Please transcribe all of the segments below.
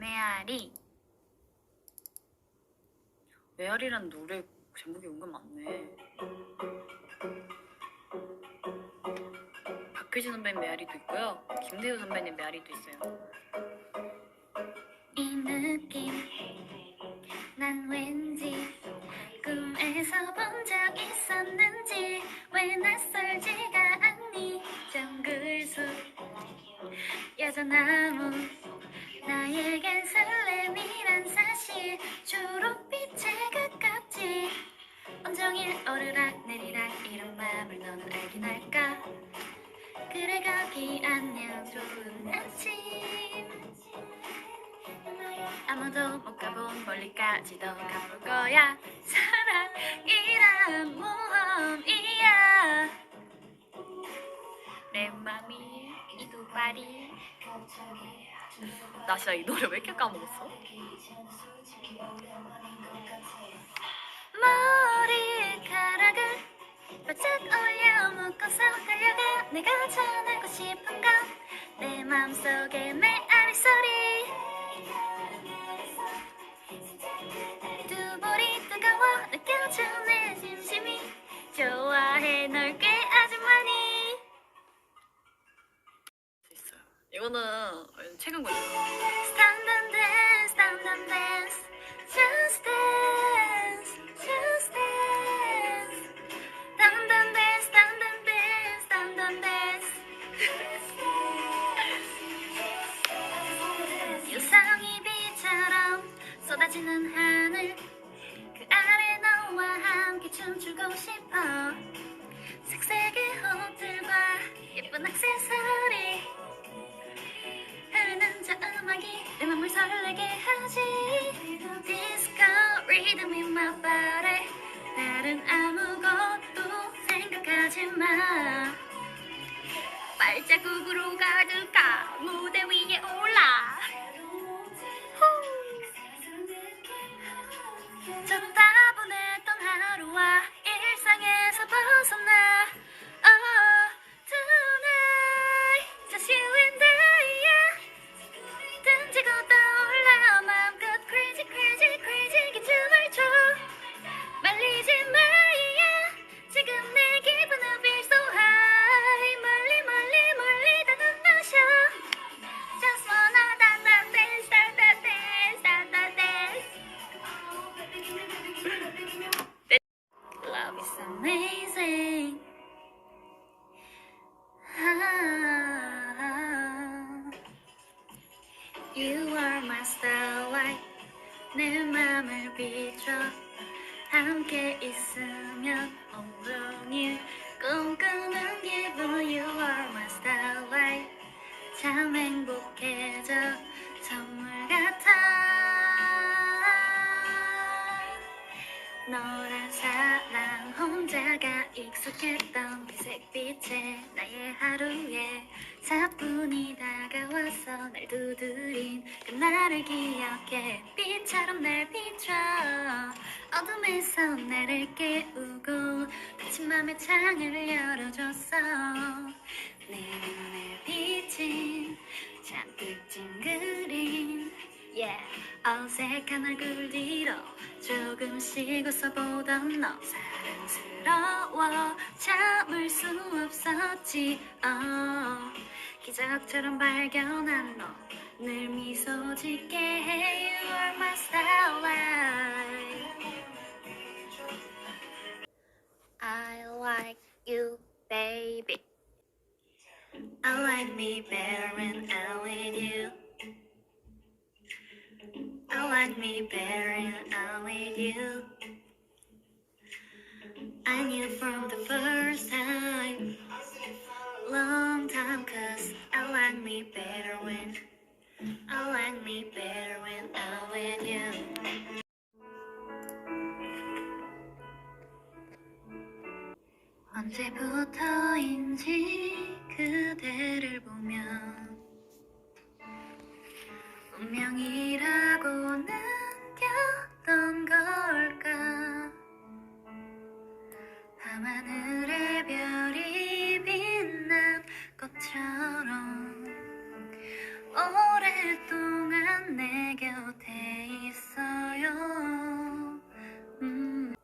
메아리. 메아리라는 노래 제목이 은근 많네. 박효신 선배님 메아리도 있고요. 김대우 선배님 메아리도 있어요. 이 느낌 난 왠지 꿈에서 본 적 있었는지 왜 낯설지가 않니? 정글 숲 여전나무 너는 알긴 할까? 그래 거기 안녕. 좋은 아침. 아무도 못 가본 멀리까지도 가볼 거야. 사랑이란 모험이야. 내 맘이 이두발이 나 진짜 이 노래 왜 이렇게 까먹었어? 머리카락을 바짝 올려 묶어서 달려가 내가 전하고 싶은 건내 맘속의 메아리 소리. 두 볼이 뜨거워 느껴져 내 진심이 좋아해 널 꽤 아주 많이. 이거는 최근 거죠. Stand and dance, stand and dance, just dance, 설레게 하지. Disco in my body. 다른 아무것도 생각하지 마. 발자국으로 가득한 무대 위에 올라. 저 따분했던 하루와 일상에서 벗어나 you are my starlight. 내 맘을 비춰 함께 있으면 온종일 꿈꾸는 기분. You are my starlight. 참 행복해져 선물 같아. 너란 사랑 혼자가 익숙했던 회색빛에 나의 하루에 사뿐히 다가와서 날 두드린 그날을 기억해 빛처럼 날 비춰 어둠에서 나를 깨우고 다친 맘의 창을 열어줬어 내 눈에 비친 잔뜩 찡그린 yeah. 어색한 얼굴 뒤로 조금씩 웃어보던 너 사랑스러워 참을 수 없었지 oh. 기적처럼 발견한 너 늘 미소 짓게 해 You are my starlight I like you baby I like me better when I'm with you I like me better when I'm with you. I knew from the first time, long time, cause I like me better when, I like me better when I'm with you. 언제부터인지 그대를 보면 운명이라 있어요 음.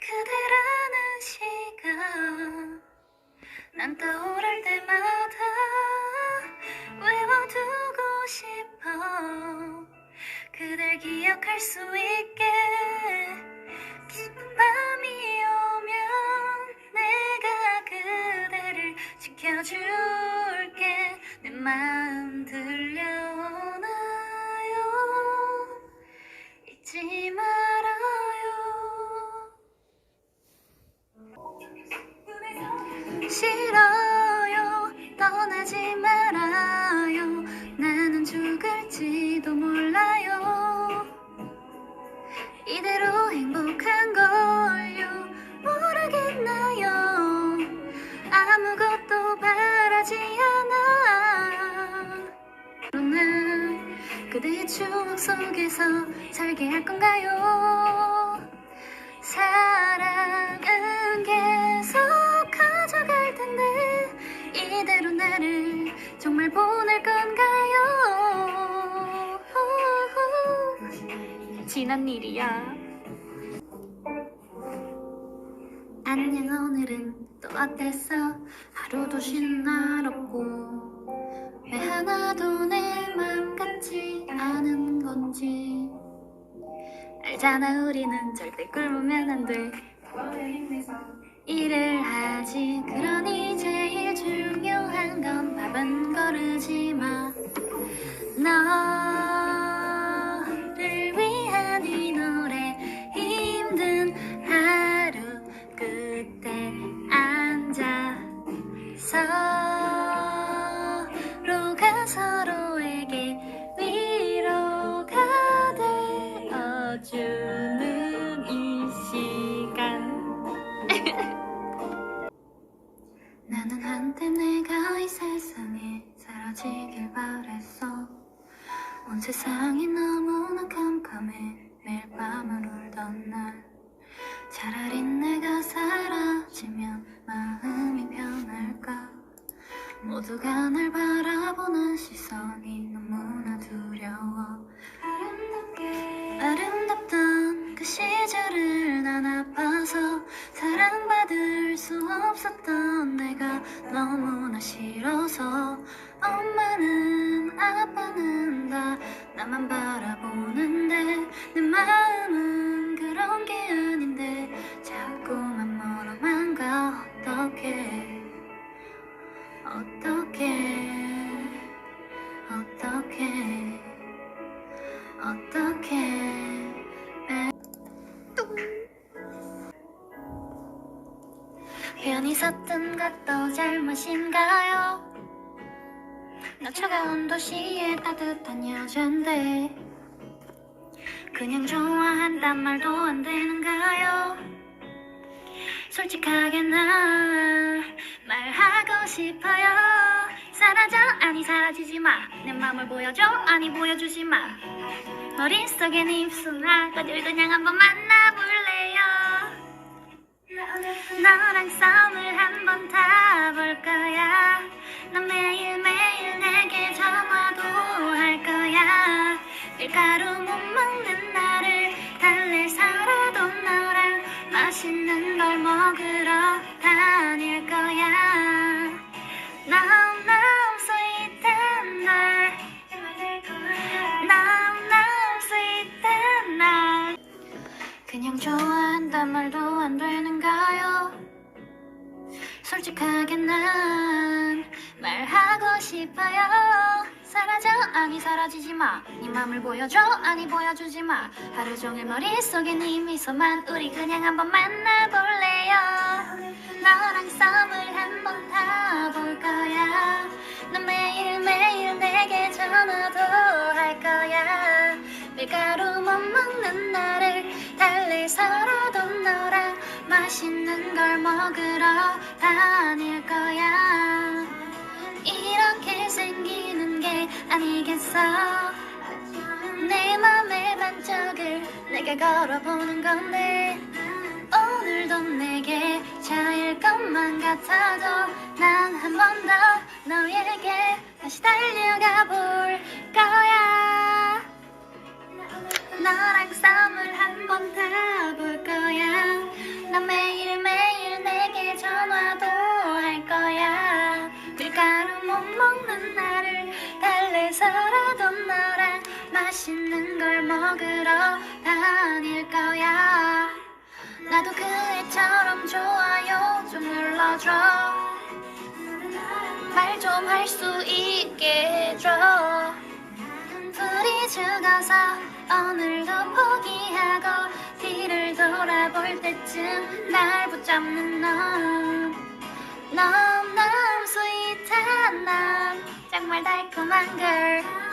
그대라는 시간 난 떠오를 때마다 외워두고 싶어 그댈 기억할 수 있게 깊은 밤이 오면 내가 그대를 지켜줄 건가요? 사랑은 계속 가져갈 텐데 이대로 나를 정말 보낼 건가요? 지난 일이야. 안녕 오늘은 또 어땠어? 하루도 없고 왜 하나도 내 맘 같지 않은 건지 알잖아 우리는 절대 굶으면 안돼. 일을 하지. 그러니 제일 중요한 건 밥은 거르지 마 모두가 날 바라보는 시선이 너무나 두려워. 아름답게 아름답던 그 시절을 난 아파서 사랑받을 수 없었던 내가 너무나 싫어서 엄마는 아빠는 다 나만 바 섰던 것도 잘못인가요? 나 차가운 도시의 따뜻한 여잔데 그냥 좋아한단 말도 안 되는가요? 솔직하게 난 말하고 싶어요. 사라져 아니 사라지지 마내 맘을 보여줘 아니 보여주지 마. 머릿속엔 입술아 거들그냥 한번 만나볼래요 너랑 썸을 한번 타볼 거야. 난 매일매일 내게 전화도 할 거야. 밀가루 못 먹는 나를 달랠 살아도 너랑 맛있는 걸 먹으러 다닐 거야. 너무 sweet and 그냥 좋아한단 말도 안 되는가요? 솔직하게 난 말하고 싶어요. 사라져 아니 사라지지 마네 맘을 보여줘 아니 보여주지 마. 하루 종일 머릿속에 네 미소만 우리 그냥 한번 만나볼래요? 너랑 썸을 한번 타볼 거야. 넌 매일매일 내게 전화도 할 거야. 밀가루 달래서라도 너랑 맛있는 걸 먹으러 다닐 거야. 이렇게 생기는 게 아니겠어. 내 맘의 반짝을 내게 걸어보는 건데 오늘도 내게 차일 것만 같아도 난 한 번 더 너에게 다시 달려가 볼 거야 너랑 썸을 한 번 타볼 거야. 난 매일매일 내게 전화도 할 거야. 밀가루 못 먹는 나를 달래서라도 너랑 맛있는 걸 먹으러 다닐 거야. 나도 그 애처럼 좋아요. 좀 눌러줘. 말 좀 할 수 있게 해줘. 불이 죽어서 오늘도 포기하고 뒤를 돌아볼 때쯤 날 붙잡는 넌 너무너무 스윗한 남 정말 달콤한 걸